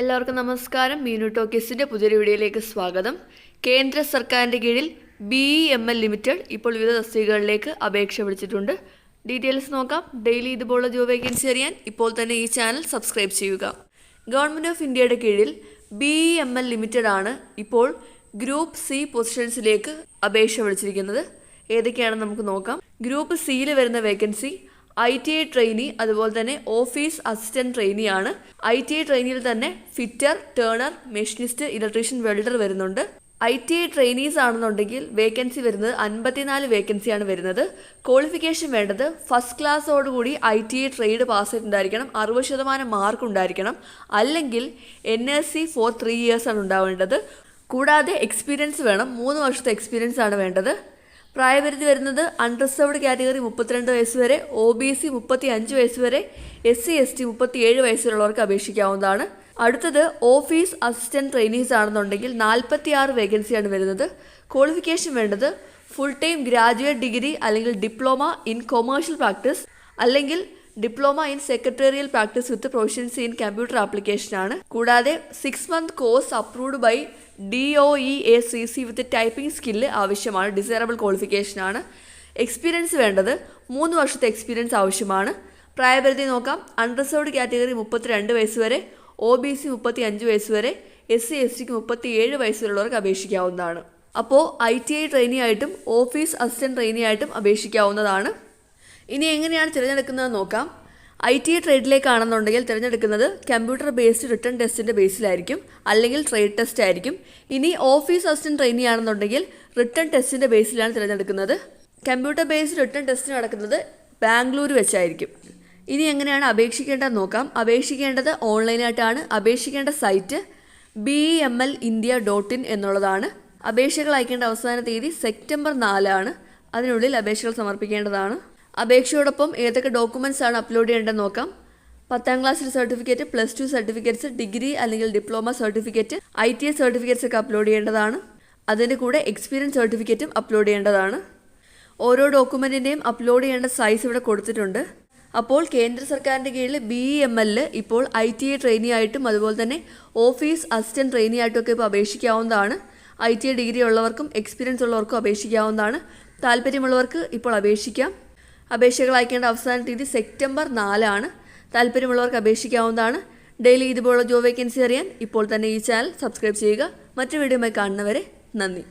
എല്ലാവർക്കും നമസ്കാരം. മീനു ടോക്കീസിന്റെ പുതിയൊരു വീഡിയോയിലേക്ക് സ്വാഗതം. കേന്ദ്ര സർക്കാരിന്റെ കീഴിൽ B E M L limited ഇപ്പോൾ വിവിധ തസ്തികകളിലേക്ക് അപേക്ഷ വിളിച്ചിട്ടുണ്ട്. ഡീറ്റെയിൽസ് നോക്കാം. ഡെയിലി ഇതുപോലുള്ള ജോബ് വേക്കൻസി അറിയാൻ ഇപ്പോൾ തന്നെ ഈ ചാനൽ സബ്സ്ക്രൈബ് ചെയ്യുക. ഗവൺമെന്റ് ഓഫ് ഇന്ത്യയുടെ കീഴിൽ B E M L limited ആണ് ഇപ്പോൾ ഗ്രൂപ്പ് സി പൊസിഷൻസിലേക്ക് അപേക്ഷ വിളിച്ചിരിക്കുന്നത്. ഏതൊക്കെയാണെന്ന് നമുക്ക് നോക്കാം. ഗ്രൂപ്പ് സിയിൽ വരുന്ന vacancy I T I trainee അതുപോലെ തന്നെ ഓഫീസ് അസിസ്റ്റന്റ് ട്രെയിനിയാണ് ഐ ടി ഐ ട്രെയിനിയിൽ തന്നെ fitter turner machinist electrician welder വരുന്നുണ്ട്. ഐ ടി ഐ ട്രെയിനീസ് ആണെന്നുണ്ടെങ്കിൽ വേക്കൻസി വരുന്നത് അൻപത്തിനാല് വേക്കൻസിയാണ് വരുന്നത്. ക്വാളിഫിക്കേഷൻ വേണ്ടത് first ക്ലാസ്സോടുകൂടി I T I trade pass ഉണ്ടായിരിക്കണം അറുപത് ശതമാനം മാർക്ക് ഉണ്ടായിരിക്കണം. അല്ലെങ്കിൽ N S C four three years ആണ് ഉണ്ടാവേണ്ടത്. കൂടാതെ എക്സ്പീരിയൻസ് വേണം. മൂന്ന് വർഷത്തെ എക്സ്പീരിയൻസ് ആണ് വേണ്ടത്. പ്രായപരിധി വരുന്നത് അൺറിസർവ്ഡ് കാറ്റഗറി മുപ്പത്തിരണ്ട് വയസ്സ് വരെ ഒ ബി സി മുപ്പത്തി അഞ്ച് വയസ്സ് വരെ എസ് സി എസ് ടി മുപ്പത്തി ഏഴ് വയസ്സുള്ളവർക്ക് അപേക്ഷിക്കാവുന്നതാണ്. അടുത്തത് ഓഫീസ് അസിസ്റ്റന്റ് ട്രെയിനീസ് ആണെന്നുണ്ടെങ്കിൽ നാൽപ്പത്തി ആറ് വേക്കൻസിയാണ് വരുന്നത്. ക്വാളിഫിക്കേഷൻ വേണ്ടത് ഫുൾ ടൈം ഗ്രാജുവേറ്റ് ഡിഗ്രി അല്ലെങ്കിൽ ഡിപ്ലോമ ഇൻ കൊമേഴ്ഷ്യൽ പ്രാക്ടീസ് അല്ലെങ്കിൽ diploma in secretarial practice with proficiency in computer application ആണ് കൂടാതെ six month course approved by D O E A C C with typing skill ആവശ്യമാണ്. Desirable qualification ആണ്. Experience വേണ്ടത് മൂന്ന് വർഷത്തെ experience ആവശ്യമാണ്. പ്രായപരിധി നോക്കാം. അൺറിസർവ്ഡ് കാറ്റഗറി മുപ്പത്തിരണ്ട് വയസ്സ് വരെ ഒ ബി സി മുപ്പത്തി അഞ്ച് വയസ്സ് വരെ എസ് സി എസ് ടിക്ക് മുപ്പത്തി ഏഴ് വയസ്സുള്ളവർക്ക് അപേക്ഷിക്കാവുന്നതാണ്. അപ്പോൾ ഐ ടി ഐ ട്രെയിനി ആയിട്ടും ഓഫീസ് അസിസ്റ്റന്റ് ട്രെയിനി ആയിട്ടും അപേക്ഷിക്കാവുന്നതാണ്. ഇനി എങ്ങനെയാണ് തിരഞ്ഞെടുക്കുന്നത് നോക്കാം. ഐ ടി ട്രേഡിലേക്കാണെന്നുണ്ടെങ്കിൽ തിരഞ്ഞെടുക്കുന്നത് കമ്പ്യൂട്ടർ ബേസ്ഡ് റിട്ടേൺ ടെസ്റ്റിന്റെ ബേസിലായിരിക്കും അല്ലെങ്കിൽ ട്രേഡ് ടെസ്റ്റ് ആയിരിക്കും. ഇനി ഓഫീസ് അസിസ്റ്റന്റ് ട്രെയിനി ആണെന്നുണ്ടെങ്കിൽ റിട്ടേൺ ടെസ്റ്റിന്റെ ബേസിലാണ് തിരഞ്ഞെടുക്കുന്നത്. കമ്പ്യൂട്ടർ ബേസ്ഡ് റിട്ടേൺ ടെസ്റ്റ് നടക്കുന്നത് ബാംഗ്ലൂർ വെച്ചായിരിക്കും. ഇനി എങ്ങനെയാണ് അപേക്ഷിക്കേണ്ടത് നോക്കാം. അപേക്ഷിക്കേണ്ടത് ഓൺലൈനായിട്ടാണ്. അപേക്ഷിക്കേണ്ട site B M L India dot in എന്നുള്ളതാണ്. അപേക്ഷകൾ അയക്കേണ്ട അവസാന തീയതി സെപ്റ്റംബർ നാലാണ്. അതിനുള്ളിൽ അപേക്ഷകൾ സമർപ്പിക്കേണ്ടതാണ്. അപേക്ഷയോടൊപ്പം ഏതൊക്കെ ഡോക്യുമെന്റ്സ് ആണ് അപ്ലോഡ് ചെയ്യേണ്ടത് നോക്കാം. പത്താം class certificate plus two certificates degree അല്ലെങ്കിൽ diploma certificate I T S certificates ഒക്കെ അപ്ലോഡ് ചെയ്യേണ്ടതാണ്. അതിന്റെ കൂടെ എക്സ്പീരിയൻസ് സർട്ടിഫിക്കറ്റും അപ്ലോഡ് ചെയ്യേണ്ടതാണ്. ഓരോ ഡോക്യുമെന്റിന്റെയും അപ്ലോഡ് ചെയ്യേണ്ട സൈസ് ഇവിടെ കൊടുത്തിട്ടുണ്ട്. അപ്പോൾ കേന്ദ്ര സർക്കാരിന്റെ കീഴിൽ ബി ഇ എം എല്ലിൽ ഇപ്പോൾ ഐ ടി ഐ ട്രെയിനി ആയിട്ടും അതുപോലെ തന്നെ ഓഫീസ് അസിസ്റ്റന്റ് ട്രെയിനി ആയിട്ടും ഒക്കെ ഇപ്പോൾ അപേക്ഷിക്കാവുന്നതാണ്. ഐ ടി ഐ ഡിഗ്രി ഉള്ളവർക്കും എക്സ്പീരിയൻസ് ഉള്ളവർക്കും അപേക്ഷിക്കാവുന്നതാണ്. താല്പര്യമുള്ളവർക്ക് ഇപ്പോൾ അപേക്ഷിക്കാം. അപേക്ഷകൾ അയക്കേണ്ട അവസാന തീയതി സെപ്റ്റംബർ നാലാണ്. താല്പര്യമുള്ളവർക്ക് അപേക്ഷിക്കാവുന്നതാണ്. ഡെയിലി ഇതുപോലുള്ള ജോബ് വേക്കൻസി അറിയാൻ ഇപ്പോൾ തന്നെ ഈ ചാനൽ സബ്സ്ക്രൈബ് ചെയ്യുക. മറ്റു വീഡിയോയുമായി കാണുന്നവരെ നന്ദി.